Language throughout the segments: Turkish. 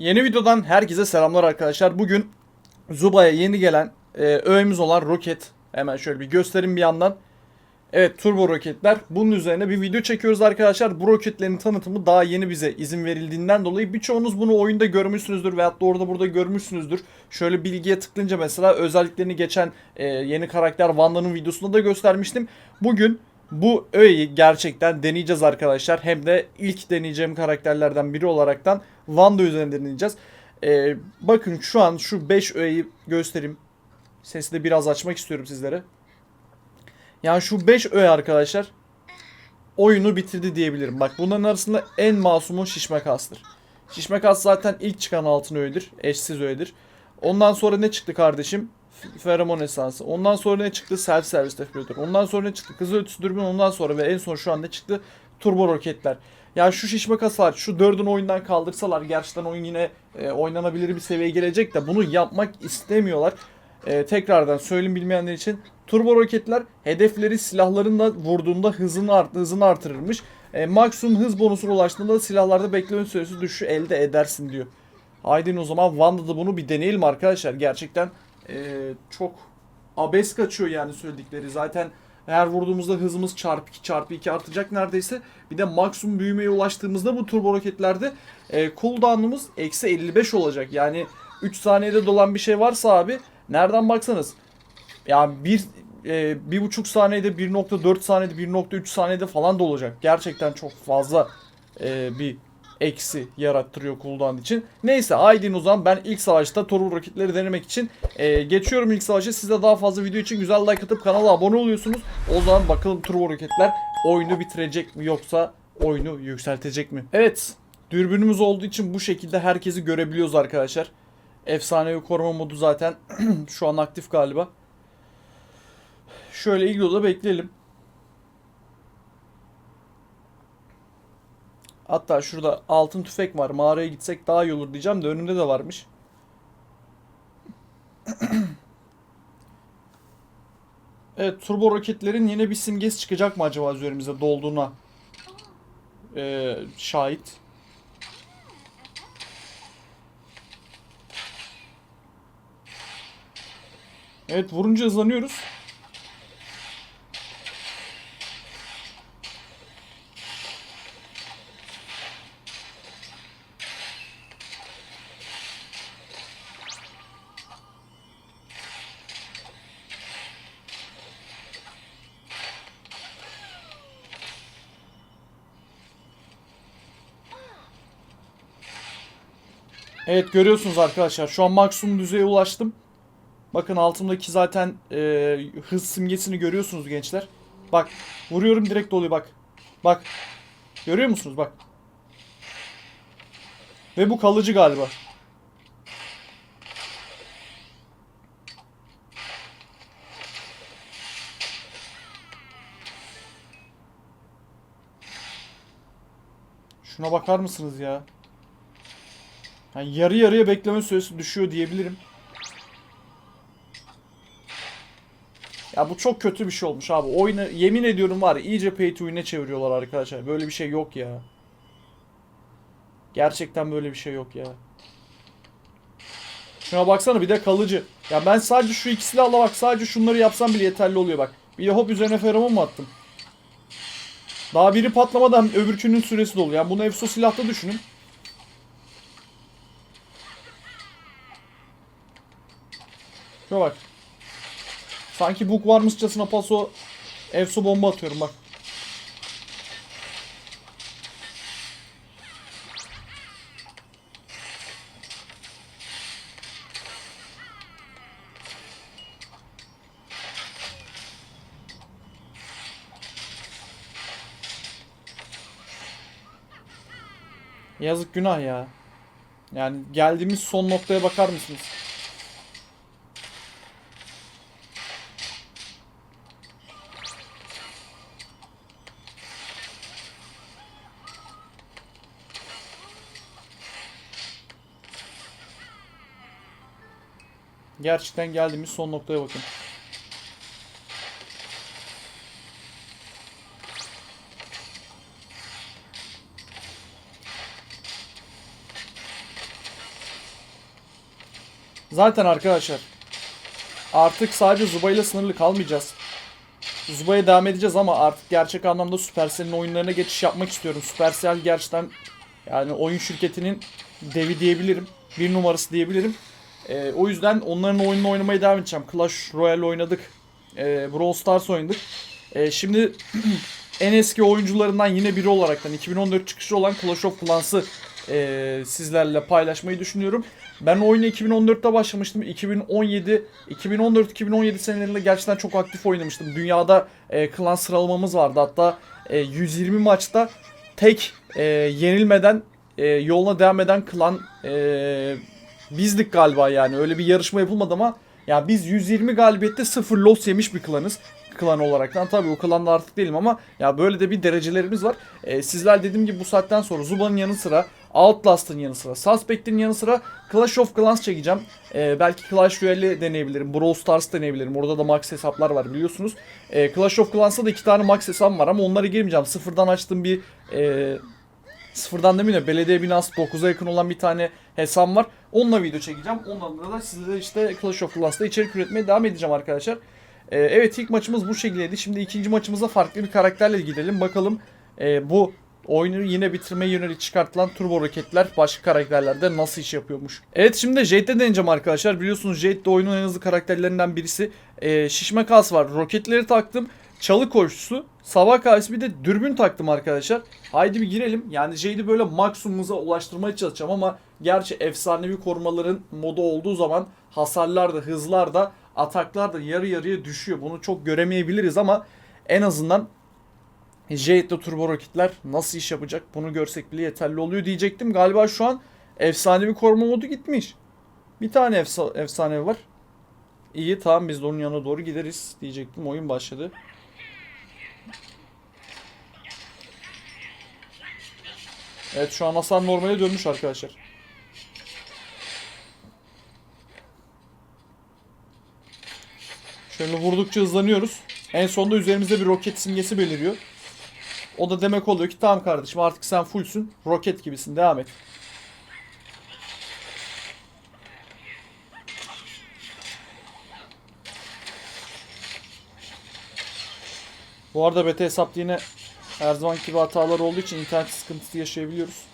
Yeni videodan herkese selamlar arkadaşlar. Bugün Zuba'ya yeni gelen e, öğemiz olan roket. Hemen şöyle bir göstereyim bir yandan. Evet turbo roketler. Bunun üzerine bir video çekiyoruz arkadaşlar. Bu roketlerin tanıtımı daha yeni bize izin verildiğinden dolayı birçoğunuz bunu oyunda görmüşsünüzdür veyahut da orada burada görmüşsünüzdür. Şöyle bilgiye tıklınca mesela özelliklerini geçen e, yeni karakter Wanda'nın videosunda da göstermiştim. Bugün bu öğeyi gerçekten deneyeceğiz arkadaşlar. Hem de ilk deneyeceğim karakterlerden biri olaraktan Wanda üzerinde deneyeceğiz. E, bakın şu an şu 5 öğeyi göstereyim. Sesi de biraz açmak istiyorum sizlere. Yani şu 5 öğe arkadaşlar oyunu bitirdi diyebilirim. Bak bunların arasında en masumu şişme kastır. Şişme kas zaten ilk çıkan altın öğedir. Eşsiz öğedir. Ondan sonra ne çıktı kardeşim? Feromon esansı. Ondan sonra ne çıktı? Self service defibrilatör. Ondan sonra ne çıktı? Kızıl ötüsü dürbün. Ondan sonra ve en son şu anda çıktı? Turbo roketler. Ya şu şişme kaslar şu dördün oyundan kaldırsalar gerçekten oyun yine e, oynanabilir bir seviyeye gelecek de bunu yapmak istemiyorlar. E, tekrardan söyleyeyim bilmeyenler için turbo roketler hedefleri silahlarınla vurduğunda hızını, art, hızını artırırmış. E, maksimum hız bonusuna ulaştığında da silahlarda bekleme süresi düşüşü elde edersin diyor. Haydi o zaman Wanda'da bunu bir deneyelim arkadaşlar. Gerçekten e, çok abes kaçıyor yani söyledikleri. Zaten her vurduğumuzda hızımız çarpı 2 çarpı 2 artacak neredeyse. Bir de maksimum büyümeye ulaştığımızda bu turbo roketlerde e, cooldown'umuz eksi 55 olacak. Yani 3 saniyede dolan bir şey varsa abi nereden baksanız yani bir e, bir buçuk saniyede 1.4 saniyede 1.3 saniyede falan da olacak. Gerçekten çok fazla e, bir eksi yarattırıyor cooldown için. Neyse Aydin o zaman ben ilk savaşta turbo roketleri denemek için e, geçiyorum ilk savaşa. Siz de daha fazla video için güzel like atıp kanala abone oluyorsunuz. O zaman bakalım turbo roketler oyunu bitirecek mi yoksa oyunu yükseltecek mi? Evet dürbünümüz olduğu için bu şekilde herkesi görebiliyoruz arkadaşlar. Efsanevi koruma modu zaten şu an aktif galiba. Şöyle ilk odada bekleyelim. Hatta şurada altın tüfek var. Mağaraya gitsek daha iyi olur diyeceğim de önümde de varmış. Evet turbo roketlerin yine bir simgesi çıkacak mı acaba üzerimize dolduğuna ee, şahit. Evet vurunca hızlanıyoruz. Evet görüyorsunuz arkadaşlar şu an maksimum düzeye ulaştım. Bakın altımdaki zaten e, hız simgesini görüyorsunuz gençler. Bak vuruyorum direkt doluyor bak. Bak görüyor musunuz bak. Ve bu kalıcı galiba. Şuna bakar mısınız ya? Yani yarı yarıya bekleme süresi düşüyor diyebilirim. Ya bu çok kötü bir şey olmuş abi. Oyunu yemin ediyorum var iyice pay to win'e çeviriyorlar arkadaşlar. Böyle bir şey yok ya. Gerçekten böyle bir şey yok ya. Şuna baksana bir de kalıcı. Ya ben sadece şu iki silahla bak sadece şunları yapsam bile yeterli oluyor bak. Bir de hop üzerine feromon mu attım? Daha biri patlamadan öbürkünün süresi dolu. Yani bunu Efso silahta düşünün. Şuna bak. Sanki bug varmışçasına paso Efso bomba atıyorum bak. Yazık günah ya. Yani geldiğimiz son noktaya bakar mısınız? Gerçekten geldiğimiz son noktaya bakın. Zaten arkadaşlar artık sadece Zuba ile sınırlı kalmayacağız. Zuba'ya devam edeceğiz ama artık gerçek anlamda Supercell'in oyunlarına geçiş yapmak istiyorum. Supercell gerçekten yani oyun şirketinin devi diyebilirim. Bir numarası diyebilirim. Ee, o yüzden onların oyununu oynamaya devam edeceğim. Clash Royale oynadık. Ee, Brawl Stars oynadık. Ee, şimdi en eski oyuncularından yine biri olaraktan 2014 çıkışı olan Clash of Clans'ı e, sizlerle paylaşmayı düşünüyorum. Ben oyunu 2014'te başlamıştım. 2017, 2014-2017 senelerinde gerçekten çok aktif oynamıştım. Dünyada e, klan sıralamamız vardı. Hatta e, 120 maçta tek e, yenilmeden e, yoluna devam eden klan e, bizdik galiba yani. Öyle bir yarışma yapılmadı ama ya biz 120 galibiyette 0 loss yemiş bir klanız klan olaraktan. Tabii o klanda artık değilim ama ya böyle de bir derecelerimiz var. E, sizler dediğim gibi bu saatten sonra Zuba'nın yanı sıra Outlast'ın yanı sıra Suspect'in yanı sıra Clash of Clans çekeceğim. E, belki Clash Royale deneyebilirim. Brawl Stars deneyebilirim. Orada da max hesaplar var biliyorsunuz. E, Clash of Clans'ta da iki tane max hesabım var ama onlara girmeyeceğim. Sıfırdan açtığım bir e, sıfırdan demeyeyim de belediye binası 9'a yakın olan bir tane hesabım var. Onunla video çekeceğim. Onunla da sizlere işte Clash of Clans'ta içerik üretmeye devam edeceğim arkadaşlar. Ee, evet ilk maçımız bu şekildeydi. Şimdi ikinci maçımıza farklı bir karakterle gidelim. Bakalım e, bu oyunu yine bitirmeye yönelik çıkartılan turbo roketler başka karakterlerde nasıl iş yapıyormuş. Evet şimdi de Jade'de deneyeceğim arkadaşlar. Biliyorsunuz Jade de oyunun en hızlı karakterlerinden birisi. Ee, şişme kas var. Roketleri taktım. Çalı koşusu. Sabah karşı bir de dürbün taktım arkadaşlar. Haydi bir girelim. Yani Jade'i böyle maksimumuza ulaştırmaya çalışacağım ama gerçi efsanevi korumaların modu olduğu zaman hasarlar da hızlar da ataklar da yarı yarıya düşüyor. Bunu çok göremeyebiliriz ama en azından Jade'de turbo roketler nasıl iş yapacak bunu görsek bile yeterli oluyor diyecektim. Galiba şu an efsanevi koruma modu gitmiş. Bir tane efsa efsanevi var. İyi tamam biz de onun yanına doğru gideriz diyecektim. Oyun başladı. Evet şu an hasar normale dönmüş arkadaşlar. Şöyle vurdukça hızlanıyoruz. En sonunda üzerimizde bir roket simgesi beliriyor. O da demek oluyor ki tamam kardeşim artık sen fullsün. Roket gibisin devam et. Bu arada beta hesapta yine her zaman gibi hatalar olduğu için internet sıkıntısı yaşayabiliyoruz.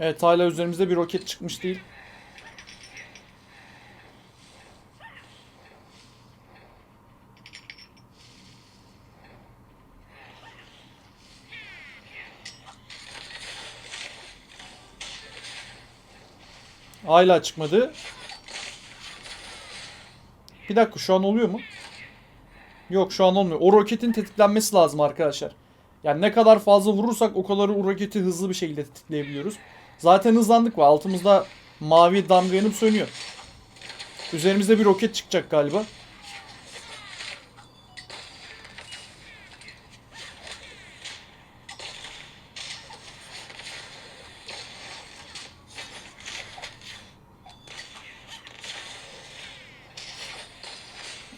Evet hala üzerimizde bir roket çıkmış değil. Hala çıkmadı. Bir dakika şu an oluyor mu? Yok şu an olmuyor. O roketin tetiklenmesi lazım arkadaşlar. Yani ne kadar fazla vurursak o kadar o roketi hızlı bir şekilde tetikleyebiliyoruz. Zaten hızlandık ve altımızda mavi damga yanıp sönüyor. Üzerimizde bir roket çıkacak galiba.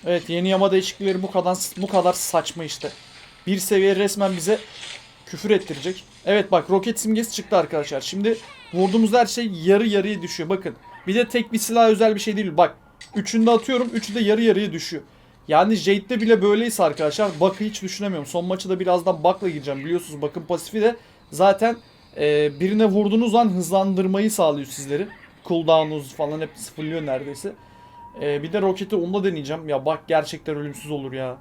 Evet yeni yama değişiklikleri bu kadar bu kadar saçma işte. Bir seviye resmen bize küfür ettirecek. Evet bak roket simgesi çıktı arkadaşlar. Şimdi vurduğumuz her şey yarı yarıya düşüyor. Bakın bir de tek bir silah özel bir şey değil. Bak üçünde atıyorum üçü de yarı yarıya düşüyor. Yani Jade'de bile böyleyse arkadaşlar Bak'ı hiç düşünemiyorum. Son maçı da birazdan Bak'la gireceğim. Biliyorsunuz Bak'ın pasifi de zaten e, birine vurduğunuz an hızlandırmayı sağlıyor sizleri. Cooldown'unuz falan hep sıfırlıyor neredeyse. E, bir de roketi onda deneyeceğim. Ya Bak gerçekten ölümsüz olur ya.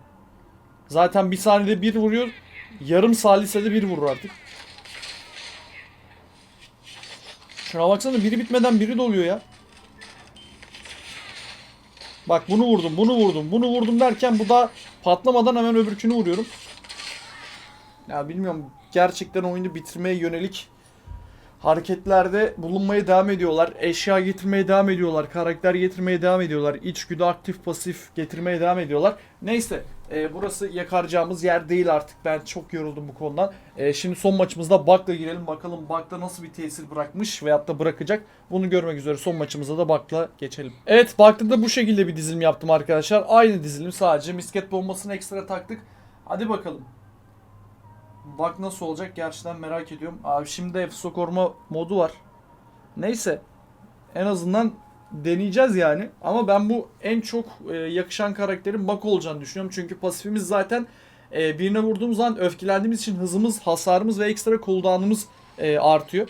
Zaten bir saniyede bir vuruyor. Yarım salisede bir vurur artık. Şuna baksana biri bitmeden biri doluyor ya. Bak bunu vurdum, bunu vurdum, bunu vurdum derken bu da patlamadan hemen öbürkünü vuruyorum. Ya bilmiyorum gerçekten oyunu bitirmeye yönelik hareketlerde bulunmaya devam ediyorlar. Eşya getirmeye devam ediyorlar. Karakter getirmeye devam ediyorlar. İçgüdü aktif pasif getirmeye devam ediyorlar. Neyse e, burası yakaracağımız yer değil artık. Ben çok yoruldum bu konudan. E, şimdi son maçımızda Bak'la girelim. Bakalım Bak'ta nasıl bir tesir bırakmış veyahut da bırakacak. Bunu görmek üzere son maçımızda da Bak'la geçelim. Evet Bak'ta da bu şekilde bir dizilim yaptım arkadaşlar. Aynı dizilim sadece misket bombasını ekstra taktık. Hadi bakalım. Bak nasıl olacak gerçekten merak ediyorum. Abi şimdi Efso koruma modu var. Neyse. En azından deneyeceğiz yani. Ama ben bu en çok e, yakışan karakterin Bak olacağını düşünüyorum. Çünkü pasifimiz zaten e, birine vurduğumuz zaman öfkelendiğimiz için hızımız, hasarımız ve ekstra cooldown'ımız e, artıyor.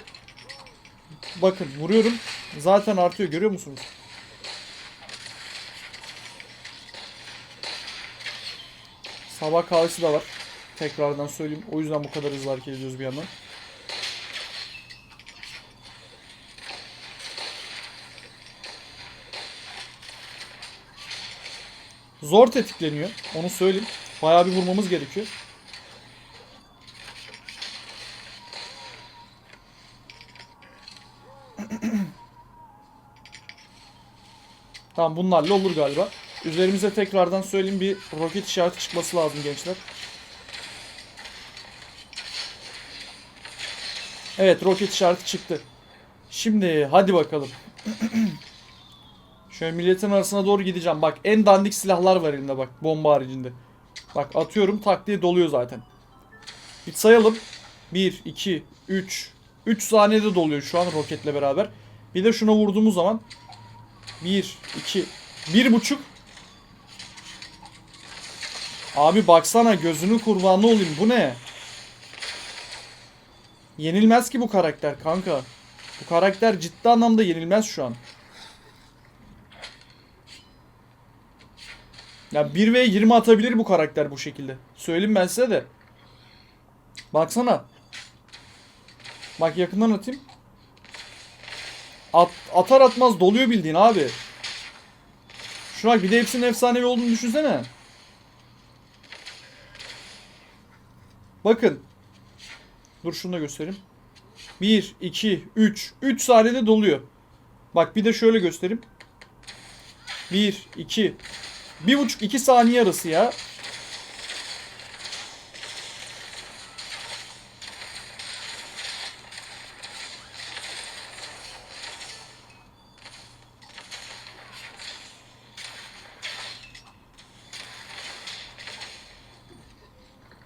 Bakın vuruyorum. Zaten artıyor görüyor musunuz? Sabah kahvesi de var. Tekrardan söyleyeyim. O yüzden bu kadar hızlı hareket ediyoruz bir yandan. Zor tetikleniyor. Onu söyleyeyim. Bayağı bir vurmamız gerekiyor. Tamam bunlarla olur galiba. Üzerimize tekrardan söyleyeyim bir roket işareti çıkması lazım gençler. Evet roket işareti çıktı. Şimdi hadi bakalım. Şöyle milletin arasına doğru gideceğim. Bak en dandik silahlar var elimde bak bomba haricinde. Bak atıyorum tak diye doluyor zaten. Bir sayalım. 1, 2, 3. 3 saniyede doluyor şu an roketle beraber. Bir de şuna vurduğumuz zaman 1, 2, 1.5 Abi baksana gözünü kurbanı olayım bu ne? Yenilmez ki bu karakter kanka. Bu karakter ciddi anlamda yenilmez şu an. Ya 1 ve 20 atabilir bu karakter bu şekilde. Söyleyeyim ben size de. Baksana. Bak yakından atayım. At, atar atmaz doluyor bildiğin abi. Şuna bak bir de hepsinin efsanevi olduğunu düşünsene. Bakın. Dur şunu da göstereyim. 1, 2, 3. 3 saniyede doluyor. Bak bir de şöyle göstereyim. 1, 2. 1,5-2 saniye arası ya.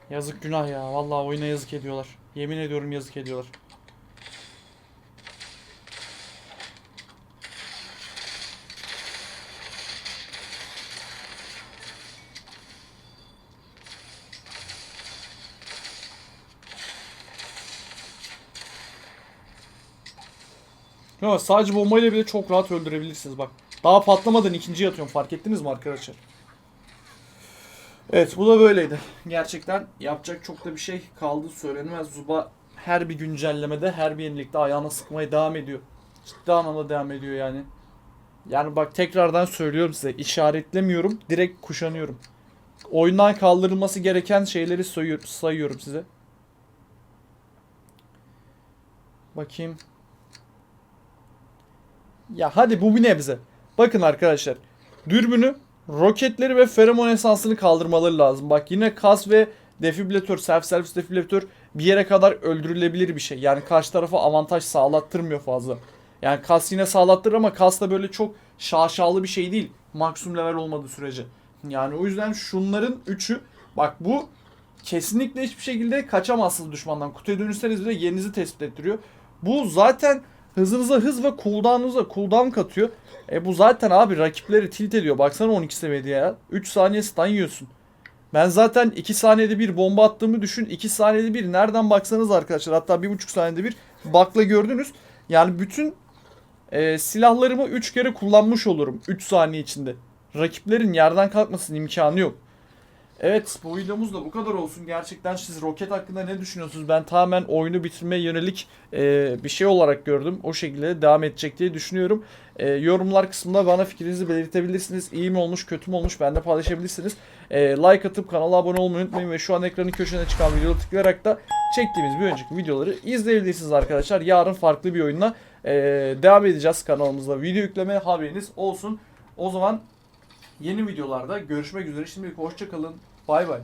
Yazık günah ya. Vallahi oyuna yazık ediyorlar. Yemin ediyorum yazık ediyorlar. Ya sadece bombayla bile çok rahat öldürebilirsiniz bak. Daha patlamadan ikinciye atıyorum fark ettiniz mi arkadaşlar? Evet bu da böyleydi. Gerçekten yapacak çok da bir şey kaldı söylenemez. Zuba her bir güncellemede her bir yenilikte ayağına sıkmaya devam ediyor. Ciddi anlamda devam ediyor yani. Yani bak tekrardan söylüyorum size işaretlemiyorum direkt kuşanıyorum. Oyundan kaldırılması gereken şeyleri sayıyor- sayıyorum size. Bakayım. Ya hadi bu bir nebze. Bakın arkadaşlar. Dürbünü, roketleri ve feromon esansını kaldırmaları lazım. Bak yine kas ve defibrilatör, self service defibrilatör bir yere kadar öldürülebilir bir şey. Yani karşı tarafa avantaj sağlattırmıyor fazla. Yani kas yine sağlattırır ama kas da böyle çok şaşalı bir şey değil. Maksimum level olmadığı sürece. Yani o yüzden şunların üçü bak bu kesinlikle hiçbir şekilde kaçamazsınız düşmandan. Kutuya dönüşseniz bile yerinizi tespit ettiriyor. Bu zaten hızınıza hız ve cooldown'unuza cooldown katıyor. E bu zaten abi rakipleri tilt ediyor. Baksana 12 seviyede ya. 3 saniye stun yiyorsun. Ben zaten 2 saniyede bir bomba attığımı düşün. 2 saniyede bir nereden baksanız arkadaşlar hatta 1,5 saniyede bir bakla gördünüz. Yani bütün e, silahlarımı 3 kere kullanmış olurum 3 saniye içinde. Rakiplerin yerden kalkmasının imkanı yok. Evet bu videomuz da bu kadar olsun. Gerçekten siz roket hakkında ne düşünüyorsunuz? Ben tamamen oyunu bitirmeye yönelik e, bir şey olarak gördüm. O şekilde devam edecek diye düşünüyorum. E, yorumlar kısmında bana fikrinizi belirtebilirsiniz. İyi mi olmuş, kötü mü olmuş benimle paylaşabilirsiniz. E, like atıp kanala abone olmayı unutmayın ve şu an ekranın köşesine çıkan videoya tıklayarak da çektiğimiz bir önceki videoları izleyebilirsiniz arkadaşlar. Yarın farklı bir oyunla e, devam edeceğiz kanalımızda. Video yükleme haberiniz olsun. O zaman yeni videolarda görüşmek üzere. Şimdilik hoşçakalın. Bay bay.